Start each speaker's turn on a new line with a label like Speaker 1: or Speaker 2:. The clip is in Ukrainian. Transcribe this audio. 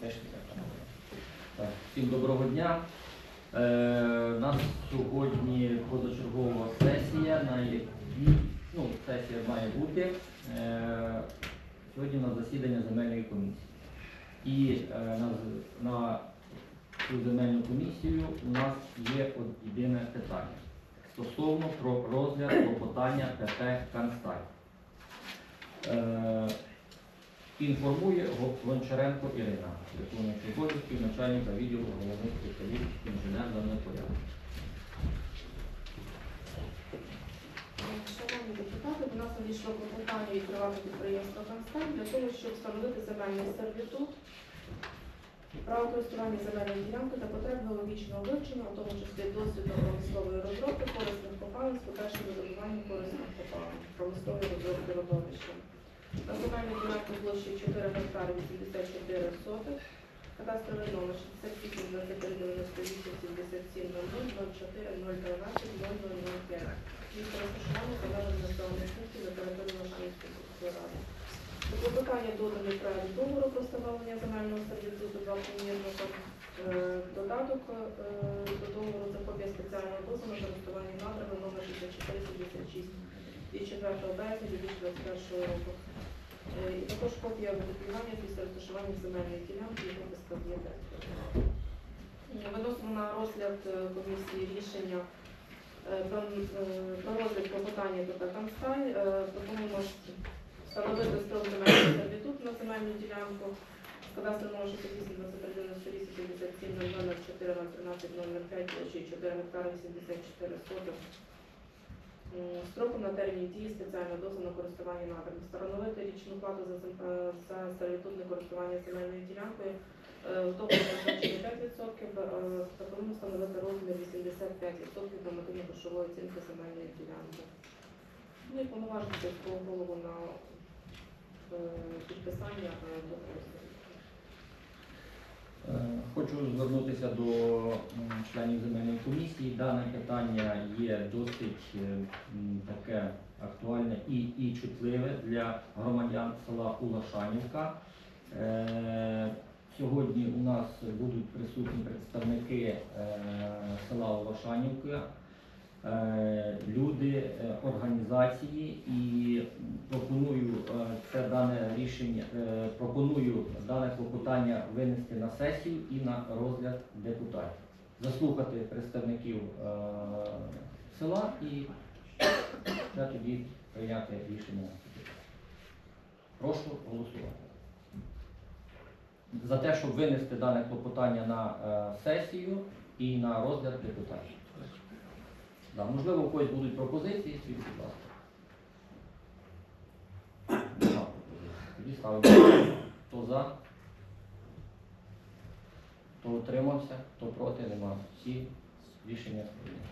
Speaker 1: Так, всім доброго дня. Е, у нас сьогодні позачергова сесія, на якій ну, сесія має бути. Е, сьогодні на засідання земельної комісії. І е, на, на цю земельну комісію у нас є єдине питання стосовно про розгляд клопотання ПП Канцтай. Е, Інформує Го- Гончаренко Ірина, виконуючий обов'язки начальника відділу головних спеціалістів інженер порядку.
Speaker 2: Шановні депутати, до нас надійшло клопотання від приватного підприємства «Констант» для того, щоб встановити земельний сервітут, право користування земельною ділянкою та потреб геологічного вивчення, у тому числі досвіду промислової розробки корисних копалин з подальшим видобуванням корисних копалин, промислової розробки родовища. На земельну ділянку площею 4 гектари 84 сотих, кадастровий номер 68 23 98 77 00 04 013 0005. Місце розташування залежить населених пунктів за територією Лошанівської сільської ради. До клопотання доданий проект договору про встановлення земельного сервітуту два помірника. Е, Додаток е, до договору це копія спеціального дозволу на користування надрами номер 6476 від 4 березня 2021 року. Е, І також копія видобування після розташування земельної ділянки і виписка ЄДЕС. Виносимо на розгляд е, комісії рішення е, про, е, про розгляд клопотання до Татамстай. Пропонуємо встановити строк земельного сервітуту на земельну ділянку з кадастром номер 68 23 97 00 4 13 05 площею 4 гектари 84 соток. Строком на термін дії спеціального дозволу на користування надрами. Встановити річну плату за, е, за сервітутне користування земельною ділянкою в договорі назначено 5%, е, пропонуємо встановити розмір 85% нормативно-грошової оцінки земельної ділянки. Ну і повноважити голову на е, підписання е, договору.
Speaker 1: Хочу звернутися до членів земельної комісії. Дане питання є досить е, таке актуальне і, і чутливе для громадян села Улашанівка. Е, Сьогодні у нас будуть присутні представники е, села Улашанівка, люди, е, організації і пропоную е, це дане рішення, е, пропоную дане клопотання винести на сесію і на розгляд депутатів. Заслухати представників е, села і вже тоді прийняти рішення. Прошу голосувати. За те, щоб винести дане клопотання на е, сесію і на розгляд депутатів. Да, можливо, у когось будуть пропозиції, світ, будь ласка. Тоді ставимо. Хто за? Хто утримався, хто проти, нема. Всі рішення прийняті.